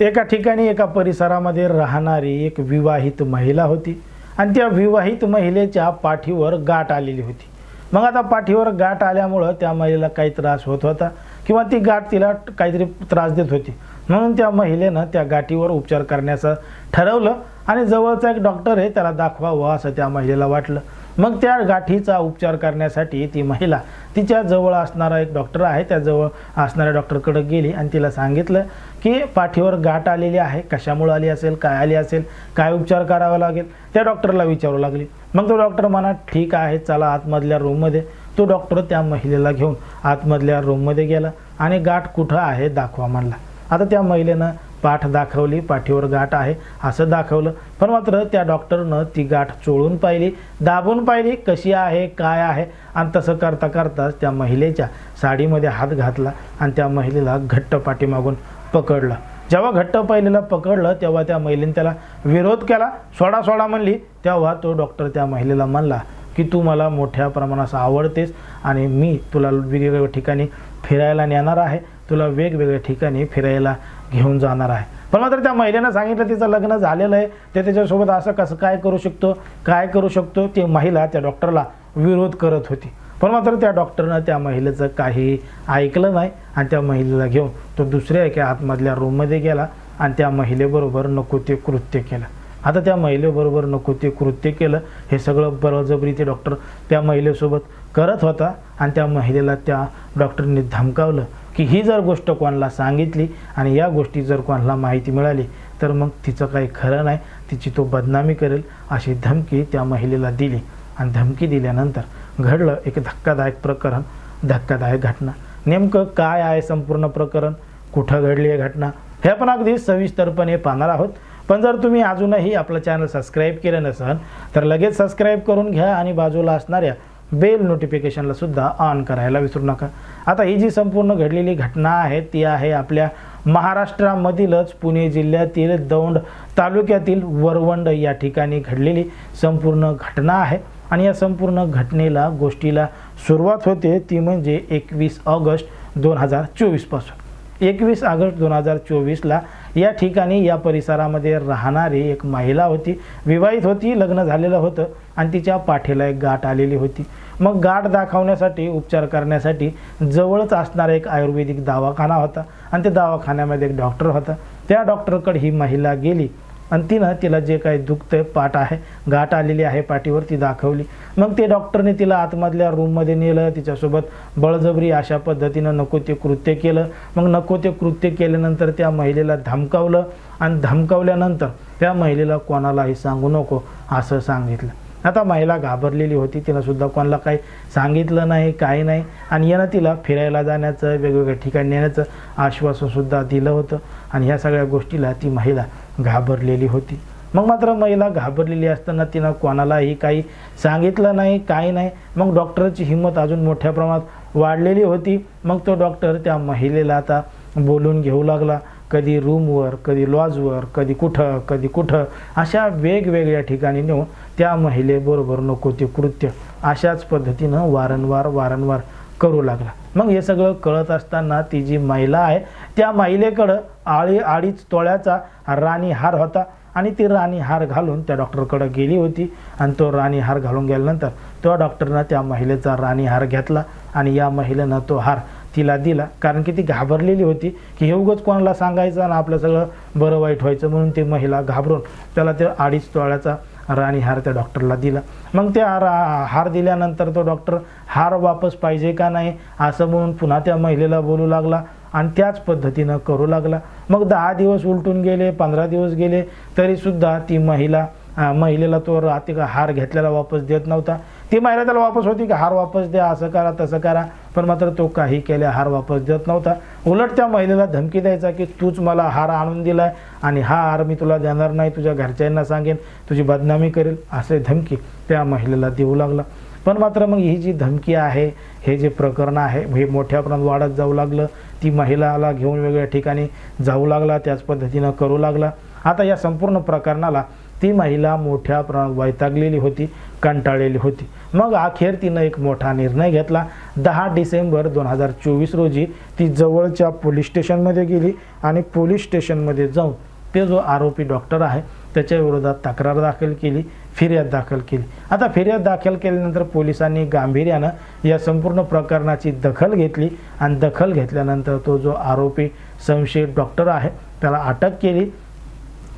एका ठिकाणी एका परिसरामध्ये राहणारी एक विवाहित महिला होती. आणि त्या विवाहित महिलेच्या पाठीवर गाठ आलेली होती. मग आता पाठीवर गाठ आल्यामुळं त्या महिलेला काही त्रास होत होता किंवा ती गाठ तिला काहीतरी त्रास देत होती. म्हणून त्या महिलेनं त्या गाठीवर उपचार करण्याचं ठरवलं आणि जवळचा एक डॉक्टर आहे त्याला दाखवावं असं त्या महिलेला वाटलं. मग त्या गाठीचा उपचार करण्यासाठी ती महिला तिच्या जवळ असणारा एक डॉक्टर आहे त्याजवळ असणाऱ्या डॉक्टरकडे गेली आणि तिला सांगितलं की पाठीवर गाठ आलेली आहे कशामुळे आली असेल काय आली असेल काय उपचार करावा लागेल त्या डॉक्टरला विचारू लागली. मग तो डॉक्टर म्हणा ठीक आहे चला आतमधल्या रूममध्ये. तो डॉक्टर त्या महिलेला घेऊन आतमधल्या रूममध्ये गेला आणि गाठ कुठं आहे दाखवा म्हणला. आता त्या महिलेनं पाठ दाखवली पाठीवर गाठ आहे असं दाखवलं. पण मात्र त्या डॉक्टरनं ती गाठ चोळून पाहिली दाबून पाहिली कशी आहे काय आहे आणि तसं करता करताच त्या महिलेच्या साडीमध्ये हात घातला आणि त्या महिलेला घट्ट पाठीमागून पकडलं. जेव्हा घट्ट पहिलेला पकडलं तेव्हा त्या महिलेने त्याला विरोध केला. सोडा सोडा म्हणली. तेव्हा तो डॉक्टर त्या महिलेला म्हणला की तू मला मोठ्या प्रमाणात आवडतेस आणि मी तुला वेगवेगळ्या ठिकाणी फिरायला नेणार आहे. तुला वेगवेगळ्या ठिकाणी फिरायला घेऊन जाणार आहे. पण मात्र त्या महिलेनं सांगितलं तिचं लग्न झालेलं आहे. ते त्याच्यासोबत असं कसं काय करू शकतो काय करू शकतो ती महिला त्या डॉक्टरला विरोध करत होती. पण मात्र त्या डॉक्टरनं त्या महिलेचं काही ऐकलं नाही आणि त्या महिलेला घेऊन तो दुसऱ्या एका आतमधल्या रूममध्ये गेला आणि त्या महिलेबरोबर नको ते कृत्य केलं. आता त्या महिलेबरोबर नको ते कृत्य केलं हे सगळं बळजबरी ते डॉक्टर त्या महिलेसोबत करत होता आणि त्या महिलेला त्या डॉक्टरने धमकावलं. की ही जर गोष्ट कोणाला सांगितली आणि या गोष्टी जर कोणाला माहिती मिळाली तर मग तिचं काही खरं नाही तिची तो बदनामी करेल अशी धमकी त्या महिलेला दिली. आणि धमकी दिल्यानंतर घडलं एक धक्कादायक प्रकरण धक्कादायक घटना. नेमकं काय आहे संपूर्ण प्रकरण? कुठं घडली आहे घटना? हे आपण अगदी सविस्तरपणे पाहणार आहोत. पण जर तुम्ही अजूनही आपलं चॅनल सबस्क्राईब केलं नसेल तर लगेच सबस्क्राईब करून घ्या आणि बाजूला असणाऱ्या बेल नोटिफिकेशनला सुद्धा ऑन करायला विसरू नका. आता ही जी संपूर्ण घडलेली घटना आहे ती आहे आपल्या महाराष्ट्रामधीलच पुणे जिल्ह्यातील दौंड तालुक्यातील वरवंड या ठिकाणी घडलेली संपूर्ण घटना आहे. आणि या संपूर्ण घटनेला गोष्टीला सुरुवात होते ती म्हणजे एकवीस ऑगस्ट दोन हजार चोवीसपासून एकवीस ऑगस्ट दोन हजार चोवीसला या ठिकाणी या परिसरामध्ये राहणारी एक महिला होती. विवाहित होती लग्न झालेलं होतं आणि तिच्या पाठीला एक गाठ आलेली होती. मग गाठ दाखवण्यासाठी उपचार करण्यासाठी जवळच असणारा एक आयुर्वेदिक दवाखाना होता आणि त्या दवाखान्यामध्ये एक डॉक्टर होता. त्या डॉक्टरकडे ही महिला गेली. आणि तिनं तिला जे काही दुखतंय पाठ आहे गाठ आलेली आहे पाठीवर ती दाखवली. मग ते डॉक्टरने तिला आतमधल्या रूममध्ये नेलं तिच्यासोबत बळजबरी अशा पद्धतीनं नको ते कृत्य केलं. मग नको ते कृत्य केल्यानंतर त्या महिलेला धमकावलं आणि धमकावल्यानंतर त्या महिलेला कोणालाही सांगू नको असं सांगितलं. आता महिला घाबरलेली होती. तिनं सुद्धा कोणाला काही सांगितलं नाही काही नाही. आणि यानं तिला फिरायला जाण्याचं वेगवेगळ्या ठिकाणी नेण्याचं आश्वासनसुद्धा दिलं होतं. आणि ह्या सगळ्या गोष्टीला ती महिला घाबरलेली होती. मग मात्र महिला घाबरलेली असताना तिनं कोणालाही काही सांगितलं नाही काही नाही. मग डॉक्टरची हिंमत अजून मोठ्या प्रमाणात वाढलेली होती. मग तो डॉक्टर त्या महिलेला आता बोलून घेऊ लागला. कधी रूमवर कधी लॉजवर कधी कुठं कधी कुठं अशा वेगवेगळ्या ठिकाणी नेऊन त्या महिलेबरोबर नको ते कृत्य अशाच पद्धतीनं वारंवार वारंवार करू लागला. मग हे सगळं कळत असताना ती जी महिला आहे त्या महिलेकडं आळी आळीच तोळ्याचा राणी हार होता आणि ती राणी हार घालून त्या डॉक्टरकडं गेली होती आणि तो राणी हार घालून गेल्यानंतर तो डॉक्टरनं त्या महिलेचा राणी हार घेतला आणि या महिलेनं तो हार तिला दिला. कारण की ती घाबरलेली होती की हे उगच कोणाला सांगायचं आणि आपलं सगळं बरं वाईट व्हायचं म्हणून ती महिला घाबरून त्याला ते अडीच तोळ्याचा राणी हार त्या डॉक्टरला दिला. मग त्या हार हार दिल्यानंतर तो डॉक्टर हार वापस पाहिजे का नाही? असं म्हणून पुन्हा त्या महिलेला बोलू लागला आणि त्याच पद्धतीनं करू लागला. मग दहा दिवस उलटून गेले पंधरा दिवस गेले तरीसुद्धा ती महिला महिलेला तो रात्री का हार घेतलेला वापस देत नव्हता. ती महिला त्याला वापस होती की हार वापस द्या असं करा तसं करा. पण मात्र तो काही केल्या हार वापस देत नव्हता. उलट त्या महिलेला धमकी द्यायचा की तूच मला हार आणून दिलाय आणि हा हार मी तुला देणार नाही तुझ्या घरच्यांना सांगेन तुझी बदनामी करेल असे धमकी त्या महिलेला देऊ लागला. पण मात्र मग ही जी धमकी आहे हे जे प्रकरण आहे हे मोठ्या प्रमाणात वाढत जाऊ लागलं. ती महिलाला घेऊन वेगळ्या ठिकाणी जाऊ लागला त्याच पद्धतीनं करू लागला. आता या संपूर्ण प्रकरणाला ती महिला मोठ्या प्रमाणात वैतागलेली होती कंटाळलेली होती. मग अखेर तिनं एक मोठा निर्णय घेतला. दहा डिसेंबर दोन हजार चोवीस रोजी ती जवळच्या पोलीस स्टेशनमध्ये गेली आणि पोलीस स्टेशनमध्ये जाऊन ते जो आरोपी डॉक्टर आहे त्याच्या विरोधात तक्रार दाखल केली फिर्याद दाखल केली. आता फिर्याद दाखल केल्यानंतर पोलिसांनी गांभीर्यानं या संपूर्ण प्रकरणाची दखल घेतली आणि दखल घेतल्यानंतर तो जो आरोपी संशयित डॉक्टर आहे त्याला अटक केली.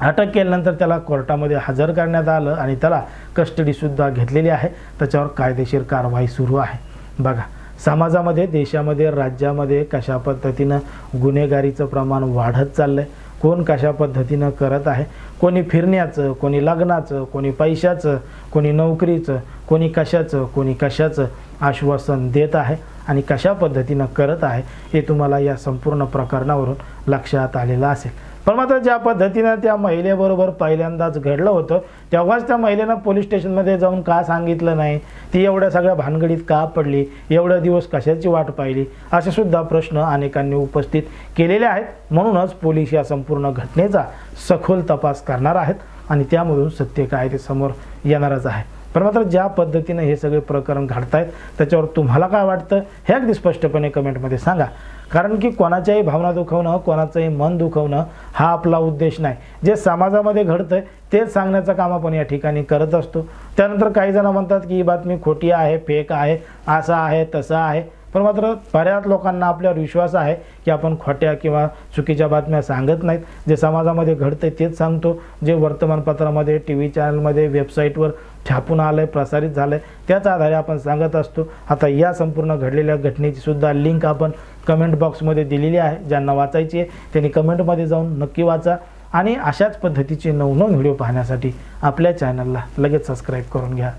अटक केल्यानंतर त्याला कोर्टामध्ये हजर करण्यात आलं आणि त्याला कस्टडीसुद्धा घेतलेली आहे. त्याच्यावर कायदेशीर कारवाई सुरू आहे. बघा समाजामध्ये देशामध्ये राज्यामध्ये कशा पद्धतीनं गुन्हेगारीचं प्रमाण वाढत चाललं आहे कोण कशा पद्धतीनं करत आहे कोणी फिरण्याचं कोणी लग्नाचं कोणी पैशाचं कोणी नोकरीचं कोणी कशाचं कोणी कशाचं आश्वासन देत आहे आणि कशा पद्धतीनं करत आहे हे तुम्हाला या संपूर्ण प्रकरणावरून लक्षात आलेलं असेल. पण मात्र ज्या पद्धतीनं त्या महिलेबरोबर पहिल्यांदाच घडलं होतं तेव्हाच त्या महिलेनं पोलीस स्टेशनमध्ये जाऊन का सांगितलं नाही? ती एवढ्या सगळ्या भानगडीत का पडली? एवढे दिवस कशाची वाट पाहिली? असे सुद्धा प्रश्न अनेकांनी उपस्थित केलेले आहेत. म्हणूनच पोलीस या संपूर्ण घटनेचा सखोल तपास करणार आहेत आणि त्यामधून सत्य काय ते समोर येणारच आहे. पण मात्र ज्या पद्धतीनं हे सगळे प्रकरण घडतायत त्याच्यावर तुम्हाला काय वाटतं हे अगदी स्पष्टपणे कमेंटमध्ये सांगा. कारण की कोणाच्याही भावना दुखवणं कोणाचंही मन दुखवणं हा आपला उद्देश नाही. जे समाजामध्ये घडतंय तेच सांगण्याचं काम आपण या ठिकाणी करत असतो. त्यानंतर काही जण म्हणतात की ही बातमी खोटी आहे फेक आहे असं आहे तसं आहे. पण मात्र बऱ्याच लोकांना आपल्यावर विश्वास आहे की आपण खोट्या किंवा चुकीच्या बातम्या सांगत नाहीत. जे समाजामध्ये घडते तेच सांगतो. जे वर्तमानपत्रामध्ये टी व्ही चॅनलमध्ये वेबसाईटवर छापून आलं आहे प्रसारित झालं आहे त्याच आधारे आपण सांगत असतो. आता या संपूर्ण घडलेल्या घटनेची सुद्धा लिंक आपण कमेंट बॉक्समध्ये दिलेली आहे. ज्यांना वाचायची आहे त्यांनी कमेंटमध्ये जाऊन नक्की वाचा. आणि अशाच पद्धतीचे नवनवीन व्हिडिओ पाहण्यासाठी आपल्या चॅनलला लगेच सबस्क्राईब करून घ्या.